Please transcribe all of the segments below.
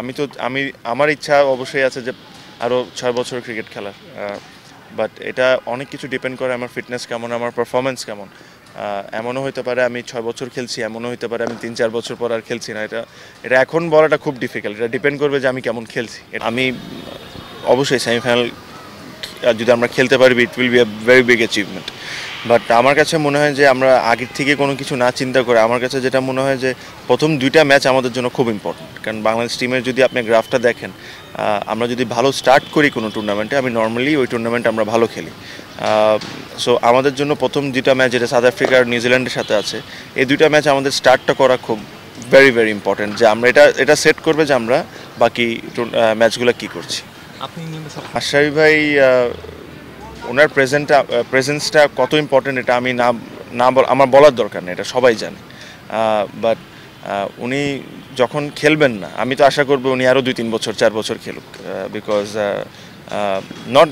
আমি তো আমি আমার ইচ্ছা অবশ্যই আছে যে আরও ছয় বছর ক্রিকেট খেলার বাট এটা অনেক কিছু ডিপেন্ড করে আমার ফিটনেস কেমন, আমার পারফরমেন্স কেমন। এমনও হতে পারে আমি ছয় বছর খেলছি, এমনও হতে পারে আমি তিন, চার বছর পর আর খেলছি না। এটা এটা এখন বলাটা খুব ডিফিকাল্ট এটা ডিপেন্ড করবে যে আমি কেমন খেলছি। আমি অবশ্যই সেমিফাইনাল যদি আমরা খেলতে পারি it will be a very big achievement but আমার কাছে মনে হয় যে আমরা আগের থেকে কোনো কিছু না চিন্তা করে আমার কাছে যেটা মনে হয় যে প্রথম দুইটা ম্যাচ আমাদের জন্য খুব ইম্পর্টেন্ট কারণ বাংলাদেশ টিমের যদি আপনি গ্রাফটা দেখেন আমরা যদি ভালো স্টার্ট করি কোনো টুর্নামেন্টে আমি নর্মালি ওই টুর্নামেন্ট আমরা ভালো খেলি। সো আমাদের জন্য প্রথম দুইটা ম্যাচ যেটা সাউথ আফ্রিকা আর নিউজিল্যান্ডের সাথে আছে এই দুইটা ম্যাচ আমাদের স্টার্টটা করা খুব ভেরি ভেরি ইম্পর্টেন্ট যে আমরা এটা এটা সেট করবে যে আমরা বাকি ম্যাচগুলো কী করছি। আপনি নিয়মিত ভাই ওনার প্রেজেন্টটা প্রেজেন্সটা কত ইম্পর্টেন্ট এটা আমি না না আমার বলার দরকার নেই, এটা সবাই জানে। বাট উনি যখন খেলবেন না, আমি তো আশা করব উনি আরও দুই তিন বছর, চার বছর খেলুক because not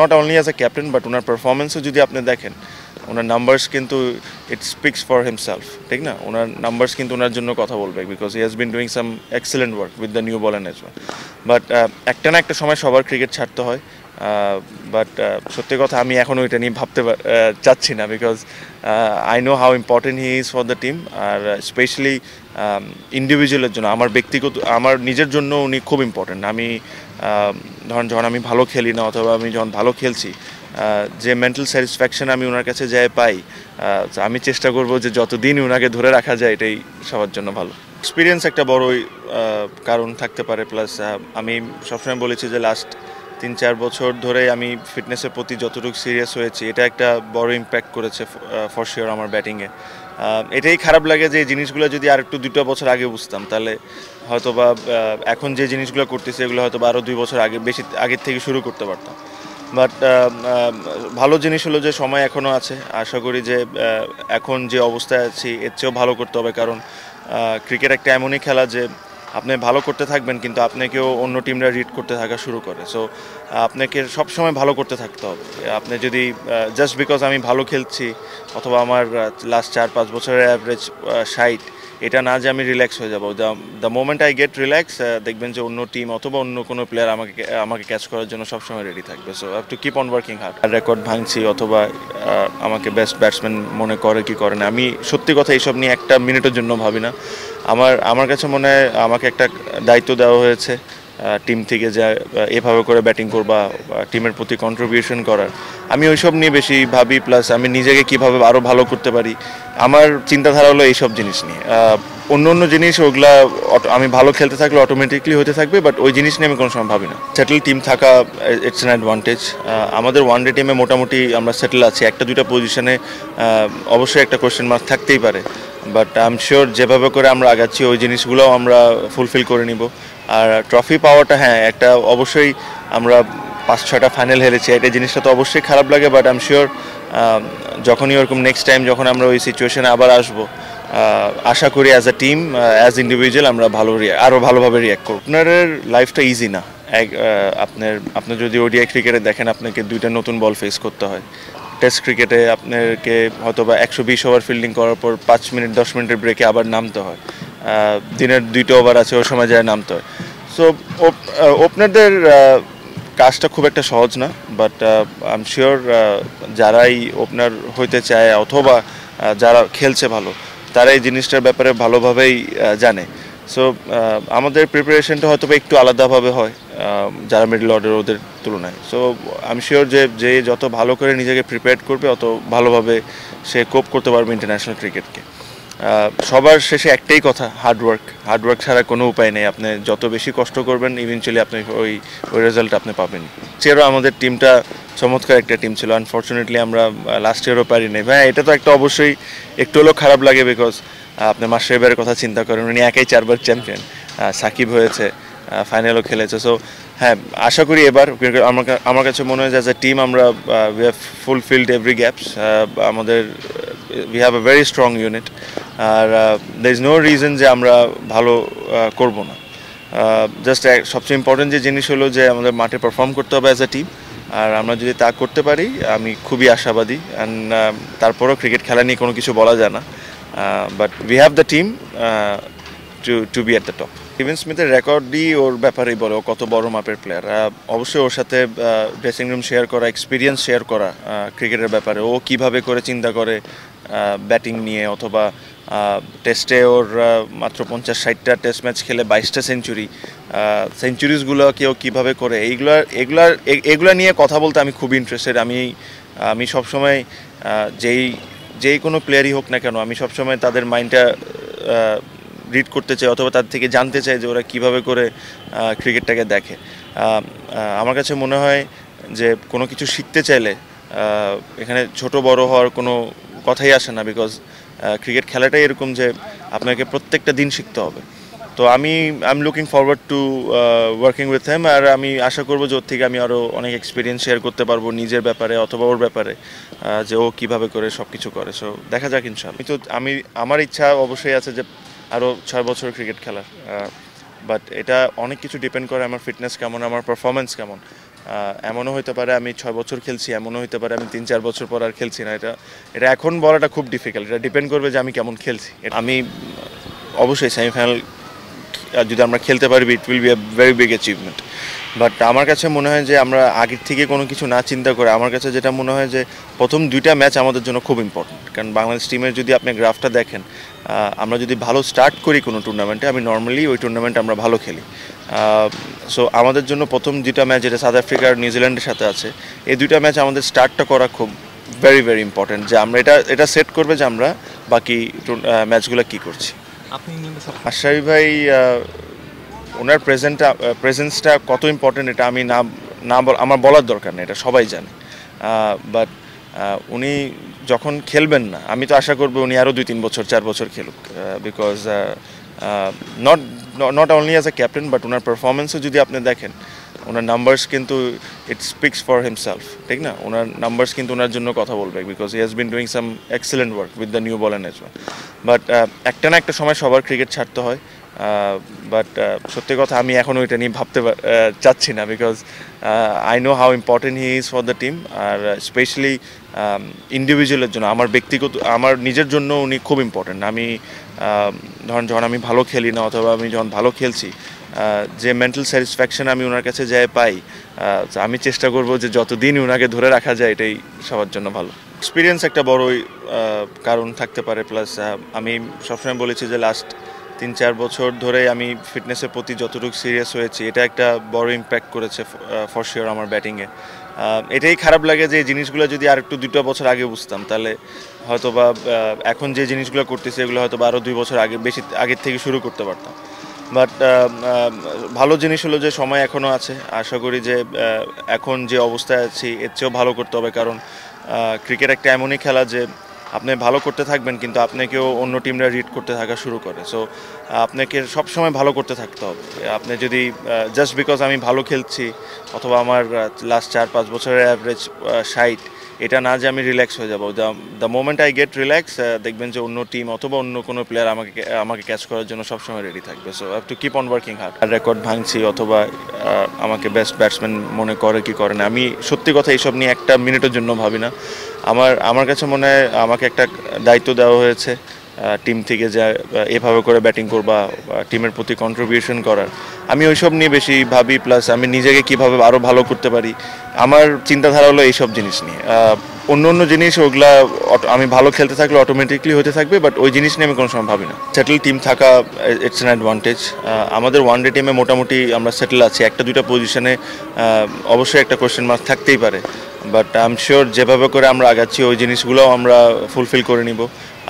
not only as a captain but ওনার পারফরমেন্সও যদি আপনি দেখেন ওনার নাম্বারস কিন্তু ইট স্পিক্স ফর হিমসেলফ ঠিক না? ওনার নাম্বারস কিন্তু ওনার জন্য কথা বলবে because he has been doing some excellent work with the new ball and but একটা না একটা সময় সবার ক্রিকেট ছাড়তে হয় বাট সত্যি কথা আমি এখনও এটা নিয়ে ভাবতে চাচ্ছি না because I know how important he is for the team R specially ইন্ডিভিজুয়ালের জন্য, আমার ব্যক্তিগত, আমার নিজের জন্য উনি খুব ইম্পর্টেন্ট আমি ধরেন যখন আমি ভালো খেলি না অথবা আমি যখন ভালো খেলছি যে মেন্টাল স্যাটিসফ্যাকশন আমি ওনার কাছে যাই পাই আমি চেষ্টা করব যে যতদিন ওনাকে ধরে রাখা যায় এটাই সবার জন্য ভালো। এক্সপিরিয়েন্স একটা বড়ই কারণ থাকতে পারে প্লাস আমি সবসময় বলেছি যে লাস্ট তিন, চার বছর ধরে আমি ফিটনেসের প্রতি যতটুকু সিরিয়াস হয়েছি, এটা একটা বড় ইম্প্যাক্ট করেছে ফর শিওর আমার ব্যাটিংয়ে এটাই খারাপ লাগে যে জিনিসগুলো যদি আর একটু দুটো বছর আগে বুঝতাম, তাহলে হয়তো বা এখন যে জিনিসগুলো করতেছি, এগুলো হয়তো আরও দুই বছর আগে, বেশি আগের থেকে শুরু করতে পারতাম। বাট ভালো জিনিস হলো যে সময় এখনও আছে, আশা করি যে এখন যে অবস্থায় আছি, এর চেয়েও ভালো করতে হবে, কারণ ক্রিকেট একটা এমনই খেলা যে আপনি ভালো করতে থাকবেন, কিন্তু আপনাকেও অন্য টিমরা রিড করতে থাকা শুরু করে। সো আপনাকে সবসময় ভালো করতে থাকতে হবে। আপনি যদি জাস্ট বিকজ আমি ভালো খেলছি, অথবা আমার লাস্ট চার পাঁচ বছরের অ্যাভারেজ সাইট এটা না যে আমি রিল্যাক্স হয়ে যাব। The moment I get relax দেখবেন যে অন্য টিম অথবা অন্য কোনো প্লেয়ার আমাকে আমাকে ক্যাচ করার জন্য সবসময় রেডি থাকবে। So have to keep on working hard record ভাঙছি অথবা আমাকে বেস্ট ব্যাটসম্যান মনে করে কি করে না। আমি সত্যি কথা এইসব নিয়ে একটা মিনিটের জন্য ভাবি না। আমার আমার কাছে মনে হয় আমাকে একটা দায়িত্ব দেওয়া হয়েছে। টিম থেকে যে এভাবে করে ব্যাটিং করবা টিমের প্রতি কন্ট্রিবিউশন করার। আমি ওইসব নিয়ে বেশি ভাবি প্লাস আমি নিজেকে কীভাবে আরও ভালো করতে পারি। আমার চিন্তাধারা হলো এইসব জিনিস নিয়ে। অন্য অন্য জিনিস ওগুলা আমি ভালো খেলতে থাকলে অটোমেটিকলি হতে থাকবে বাট ওই জিনিস নিয়ে আমি কোনো সময় ভাবি না। সেটেল টিম থাকা ইটস অ্যান অ্যাডভান্টেজ আমাদের ওয়ান ডে টিমে মোটামুটি আমরা সেটেল আছি। একটা দুইটা পজিশনে অবশ্যই একটা কোয়েশ্চেন মার্ক থাকতেই পারে। বাট আই এম শিওর যেভাবে করে আমরা আগাচ্ছি, ওই জিনিসগুলোও আমরা ফুলফিল করে নিব। আর ট্রফি পাওয়াটা হ্যাঁ একটা অবশ্যই আমরা পাঁচ ছটা ফাইনাল হেরেছি। এটা জিনিসটা তো অবশ্যই খারাপ লাগে বাট আই এম শিওর যখনই ওরকম নেক্সট টাইম যখন আমরা ওই সিচুয়েশনে আবার আসব আশা করি as a team as individual আমরা ভালো আরও ভালোভাবে রিয়াক্ট করব। আপনার লাইফটা ইজি না। এক আপনার, আপনি যদি ওডিআই ক্রিকেটে দেখেন, আপনাকে দুইটা নতুন বল ফেস করতে হয়। টেস্ট ক্রিকেটে আপনাকে হয়তো বা একশো বিশ ওভার ফিল্ডিং করার পর পাঁচ মিনিট দশ মিনিটের ব্রেকে আবার নামতে হয়। দিনের দুইটা ওভার আছে, ওই সময় যায় নামতে হয়। সো ওপনারদের কাজটা খুব একটা সহজ না বাট আই শিওর যারাই ওপেনার হইতে চায় অথবা যারা খেলছে ভালো তারা এই জিনিসটার ব্যাপারে ভালোভাবেই জানে। সো আমাদের প্রিপারেশনটা হয়তো একটু আলাদাভাবে হয় যারা মিডল অর্ডার ওদের তুলনায়। সো আমি শিওর যে যে যত ভালো করে নিজেকে প্রিপেয়ার করবে, অত ভালোভাবে সে কোপ করতে পারবে ইন্টারন্যাশনাল ক্রিকেটকে সবার শেষে একটাই কথা হার্ডওয়ার্ক হার্ডওয়ার্ক ছাড়া কোনো উপায় নেই। আপনি যত বেশি কষ্ট করবেন ইভেনচুয়ালি আপনি ওই ওই রেজাল্ট আপনি পাবেন চেরও আমাদের টিমটা চমৎকার একটা টিম ছিল। আনফর্চুনেটলি আমরা লাস্ট ইয়ারও পারি নাই ভাই, এটা তো একটা অবশ্যই একটু হলেও খারাপ লাগে বিকজ আপনি মাস্টার কথা চিন্তা করেন, উনি একাই চারবার চ্যাম্পিয়ন সাকিব হয়েছে ফাইনালও খেলেছে। সো হ্যাঁ আশা করি এবার, আমার আমার কাছে মনে হয় যে অ্যাজ এ টিম আমরা we have fulfilled every gaps আমাদের we have a very strong unit R there is no reason যে আমরা ভালো করব না। জাস্ট সবচেয়ে ইম্পর্টেন্ট যে জিনিস হলো যে আমাদের মাঠে পারফর্ম করতে হবে অ্যাজ এ টিম আর আমরা যদি তা করতে পারি, আমি খুবই আশাবাদী। অ্যান্ড তারপরেও ক্রিকেট খেলা নিয়ে কোনো কিছু বলা যায় না। But we have the team to to be at the top Steven স্মিথের রেকর্ডই ওর ব্যাপারেই বলে কত বড় মাপের প্লেয়ার অবশ্যই ওর সাথে ড্রেসিং রুম শেয়ার করা এক্সপিরিয়েন্স শেয়ার করা ক্রিকেটের ব্যাপারে। ও কীভাবে করে চিন্তা করে ব্যাটিং নিয়ে অথবা টেস্টে ওর মাত্র পঞ্চাশ ষাটটা টেস্ট ম্যাচ খেলে বাইশটা সেঞ্চুরি সেঞ্চুরিজগুলো কেউ কীভাবে করে, এইগুলা এগুলার এগুলা নিয়ে কথা বলতে আমি খুবই ইন্টারেস্টেড আমি আমি সবসময় যেই যেই কোনো প্লেয়ারই হোক না কেন, আমি সবসময় তাদের মাইন্ডটা রিড করতে চাই অথবা তার থেকে জানতে চাই যে ওরা কীভাবে করে ক্রিকেটটাকে দেখে। আমার কাছে মনে হয় যে কোনো কিছু শিখতে চাইলে এখানে ছোট বড় হওয়ার কোনো কথাই আসে না বিকজ ক্রিকেট খেলাটাই এরকম যে আপনাকে প্রত্যেকটা দিন শিখতে হবে। তো আমি I am looking forward to working with him আর আমি আশা করব যে ওর থেকে আমি আরও অনেক এক্সপিরিয়েন্স শেয়ার করতে পারব নিজের ব্যাপারে অথবা ওর ব্যাপারে যে ও কীভাবে করে সব কিছু করে। সো দেখা যাক ইনশাল্লাহ আমি তো, আমি, আমার ইচ্ছা অবশ্যই আছে যে আরও ছয় বছর ক্রিকেট খেলার বাট এটা অনেক কিছু ডিপেন্ড করে আমার ফিটনেস কেমন, আমার পারফরমেন্স কেমন। এমনও হতে পারে আমি ছয় বছর খেলছি, এমনও হইতে পারে আমি তিন, চার বছর পর আর খেলছি না। এটা এটা এখন বলাটা খুব ডিফিকাল্ট এটা ডিপেন্ড করবে যে আমি কেমন খেলছি। আমি অবশ্যই সেমিফাইনাল যদি আমরা খেলতে পারি it will be a very big achievement but আমার কাছে মনে হয় যে আমরা আগের থেকে কোনো কিছু না চিন্তা করে আমার কাছে যেটা মনে হয় যে প্রথম দুইটা ম্যাচ আমাদের জন্য খুব ইম্পর্টেন্ট কারণ বাংলাদেশ টিমের যদি আপনি গ্রাফটা দেখেন আমরা যদি ভালো স্টার্ট করি কোনো টুর্নামেন্টে আমি নর্মালি ওই টুর্নামেন্টে আমরা ভালো খেলি। সো আমাদের জন্য প্রথম দুইটা ম্যাচ যেটা সাউথ আফ্রিকা আর নিউজিল্যান্ডের সাথে আছে এই দুইটা ম্যাচ আমাদের স্টার্টটা করা খুব ভেরি ভেরি ইম্পর্টেন্ট যে আমরা এটা এটা সেট করবে যে আমরা বাকি ম্যাচগুলো কী করছি। আপনি আশরাফি ভাই ওনার প্রেজেন্টটা প্রেজেন্সটা কত ইম্পর্টেন্ট এটা আমি না না আমার বলার দরকার নেই, এটা সবাই জানে। বাট উনি যখন খেলবেন না, আমি তো আশা করব উনি আরও দুই তিন বছর, চার বছর খেলুক because not not only as a captain but ওনার পারফরমেন্সও যদি আপনি দেখেন ওনার নাম্বারস কিন্তু ইট স্পিক্স ফর হিমসেলফ ঠিক না? ওনার নাম্বারস কিন্তু ওনার জন্য কথা বলবে because he has been doing some excellent work with the new ball and but একটা না একটা সময় সবার ক্রিকেট ছাড়তে হয় বাট সত্যি কথা আমি এখনও এটা নিয়ে ভাবতে চাচ্ছি না because I know how important he is for the team R specially ইন্ডিভিজুয়ালের জন্য আমার ব্যক্তিগত আমার নিজের জন্য উনি খুব ইম্পর্টেন্ট আমি আহ, ধরেন যখন আমি ভালো খেলি না অথবা আমি যখন ভালো খেলছি যে মেন্টাল স্যাটিসফ্যাকশন আমি ওনার কাছে যাই পাই আমি চেষ্টা করব যে যতদিন ওনাকে ধরে রাখা যায় এটাই সবার জন্য ভালো। এক্সপিরিয়েন্স একটা বড়ই কারণ থাকতে পারে প্লাস আমি সবসময় বলেছি যে লাস্ট তিন চার বছর ধরে আমি ফিটনেসের প্রতি যতটুকু সিরিয়াস হয়েছি, এটা একটা বড় ইম্প্যাক্ট করেছে ফর শিওর আমার ব্যাটিংয়ে এটাই খারাপ লাগে যে জিনিসগুলো যদি আর একটু দুটো বছর আগে বুঝতাম, তাহলে হয়তো বা এখন যে জিনিসগুলো করতেছি, এগুলো হয়তো বা আরও দুই বছর আগে বেশি, আগের থেকে শুরু করতে পারতাম। বাট ভালো জিনিস হলো যে সময় এখনও আছে, আশা করি যে এখন যে অবস্থায় আছি, এর চেয়েও ভালো করতে হবে। কারণ ক্রিকেট একটা এমনই খেলা যে আপনি ভালো করতে থাকবেন, কিন্তু আপনাকেও অন্য টিমরা রিড করতে থাকা শুরু করে। সো আপনাকে সব সময় ভালো করতে থাকতে হবে। আপনি যদি জাস্ট বিকজ আমি ভালো খেলছি, অথবা আমার লাস্ট চার পাঁচ বছরের অ্যাভারেজ সাইট এটা না যে আমি রিল্যাক্স হয়ে যাব। The moment I get relax দেখবেন যে অন্য টিম অথবা অন্য কোনো প্লেয়ার আমাকে আমাকে ক্যাচ করার জন্য সবসময় রেডি থাকবে। So have to keep on working hard record ভাঙছি অথবা আমাকে বেস্ট ব্যাটসম্যান মনে করে কি করে না, আমি সত্যি কথা এইসব নিয়ে একটা মিনিটের জন্য ভাবি না। আমার আমার কাছে মনে হয় আমাকে একটা দায়িত্ব দেওয়া হয়েছে টিম থেকে যে এভাবে করে ব্যাটিং করবা টিমের প্রতি কন্ট্রিবিউশন করার। আমি ওইসব নিয়ে বেশি ভাবি প্লাস আমি নিজেকে কীভাবে আরও ভালো করতে পারি। আমার চিন্তাধারা হলো এইসব জিনিস নিয়ে। অন্য অন্য জিনিস ওগুলা আমি ভালো খেলতে থাকলে অটোমেটিকলি হতে থাকবে বাট ওই জিনিস নিয়ে আমি কোনো সময় ভাবি না। সেটেল টিম থাকা ইটস অ্যান অ্যাডভান্টেজ আমাদের ওয়ান ডে টিমে মোটামুটি আমরা সেটেল আছি। একটা দুইটা পজিশনে অবশ্যই একটা কোয়েশ্চেন মার্ক থাকতেই পারে। বাট আই এম শিওর যেভাবে করে আমরা আগাচ্ছি, ওই জিনিসগুলোও আমরা ফুলফিল করে নিব।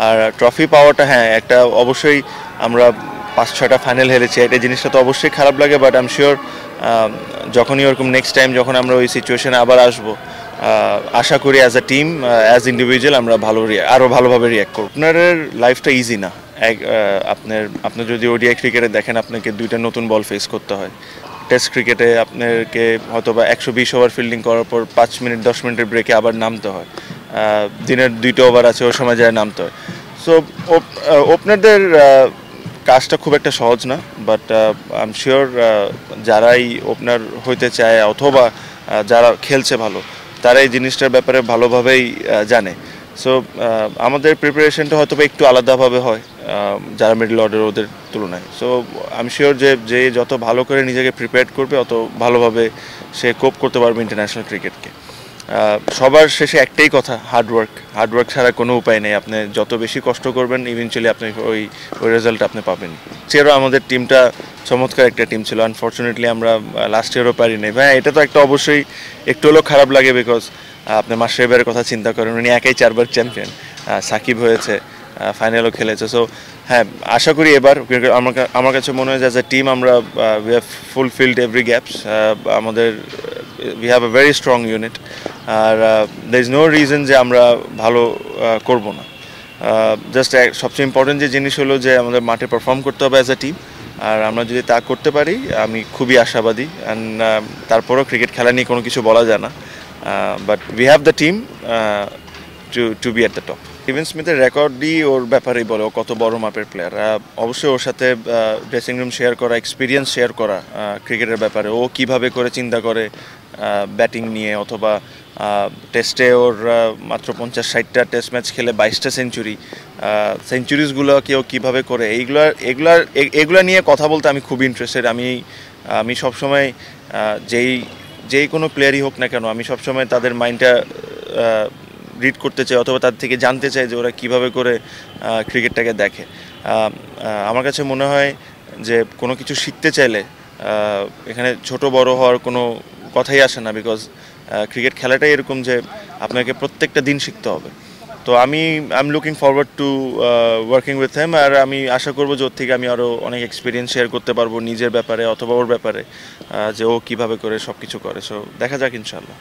আর ট্রফি পাওয়াটা হ্যাঁ একটা অবশ্যই আমরা পাঁচ ছটা ফাইনাল হেরেছি। এটা জিনিসটা তো অবশ্যই খারাপ লাগে বাট আই এম শিওর যখনই ওরকম নেক্সট টাইম যখন আমরা ওই সিচুয়েশানে আবার আসব আশা করি as a team as individual আমরা ভালো আরও ভালোভাবে রিয়াক্ট করব। আপনার লাইফটা ইজি না। এক আপনার, আপনি যদি ওডিআই ক্রিকেটে দেখেন, আপনাকে দুইটা নতুন বল ফেস করতে হয়। টেস্ট ক্রিকেটে আপনাকে হয়তো বা একশো বিশ ওভার ফিল্ডিং করার পর পাঁচ মিনিট, দশ মিনিটের ব্রেকে আবার নামতে হয়। দিনের দুইটা ওভার আছে, ওই সময় যায় নামতে হয়। সো ওপনারদের কাজটা খুব একটা সহজ না বাট আই এম শিওর যারাই ওপেনার হইতে চায় অথবা যারা খেলছে ভালো, তারা এই জিনিসটার ব্যাপারে ভালোভাবেই জানে। সো আমাদের প্রিপারেশনটা হয়তো একটু আলাদাভাবে হয় যারা মিডল অর্ডার ওদের তুলনায়। সো আমি শিওর যে যে যত ভালো করে নিজেকে প্রিপেয়ার করবে, অত ভালোভাবে সে কোপ করতে পারবে ইন্টারন্যাশনাল ক্রিকেটকে সবার শেষে একটাই কথা হার্ড ওয়ার্ক হার্ড ওয়ার্ক ছাড়া কোনো উপায় নেই। আপনি যত বেশি কষ্ট করবেন ইভেনচুয়ালি আপনি ওই ওই রেজাল্ট আপনি পাবেন চেরও আমাদের টিমটা চমৎকার একটা টিম ছিল। আনফর্চুনেটলি আমরা লাস্ট ইয়ারও পারি নাই ভাই, এটা তো একটা অবশ্যই একটু হলেও খারাপ লাগে বিকজ আপনি মাসেবের কথা চিন্তা করেন, উনি একাই চারবার চ্যাম্পিয়ন সাকিব হয়েছে ফাইনালও খেলেছে। সো হ্যাঁ আশা করি এবার আমার কাছে মনে হয় যে অ্যাজ এ টিম আমরা we have fulfilled every gaps আমাদের we have a very strong unit R there is no reason যে আমরা ভালো করব না। জাস্ট সবচেয়ে ইম্পর্টেন্ট যে জিনিস হলো যে আমাদের মাঠে পারফর্ম করতে হবে অ্যাজ এ টিম আর আমরা যদি তা করতে পারি, আমি খুবই আশাবাদী অ্যান্ড তারপরেও ক্রিকেট খেলা নিয়ে কোনো কিছু বলা যায় না। But we have the team to to be at the top even স্মিথের রেকর্ডই ওর ব্যাপারেই বলে, ও কত বড় মাপের প্লেয়ার অবশ্যই ওর সাথে ড্রেসিং রুম শেয়ার করা এক্সপিরিয়েন্স শেয়ার করা ক্রিকেটের ব্যাপারে। ও কীভাবে করে চিন্তা করে ব্যাটিং নিয়ে, অথবা টেস্টে ওর মাত্র পঞ্চাশ ষাটটা টেস্ট ম্যাচ খেলে বাইশটা সেঞ্চুরি সেঞ্চুরিজগুলো কেউ কীভাবে করে? এইগুলার এগুলার এগুলা নিয়ে কথা বলতে আমি খুব ইন্টারেস্টেড আমি আমি সবসময় যেই যেই কোনো প্লেয়ারই হোক না কেন, আমি সবসময় তাদের মাইন্ডটা রিড করতে চাই অথবা তার থেকে জানতে চাই যে ওরা কীভাবে করে ক্রিকেটটাকে দেখে। আমার কাছে মনে হয় যে কোনো কিছু শিখতে চাইলে এখানে ছোট বড় হওয়ার কোনো কথাই আসে না বিকজ ক্রিকেট খেলাটাই এরকম যে আপনাকে প্রত্যেকটা দিন শিখতে হবে। তো আমি I am looking forward to working with him আর আমি আশা করব যে ওর থেকে আমি আরও অনেক এক্সপিরিয়েন্স শেয়ার করতে পারব নিজের ব্যাপারে অথবা ওর ব্যাপারে যে ও কীভাবে করে সব কিছু করে। সো দেখা যাক ইনশাল্লাহ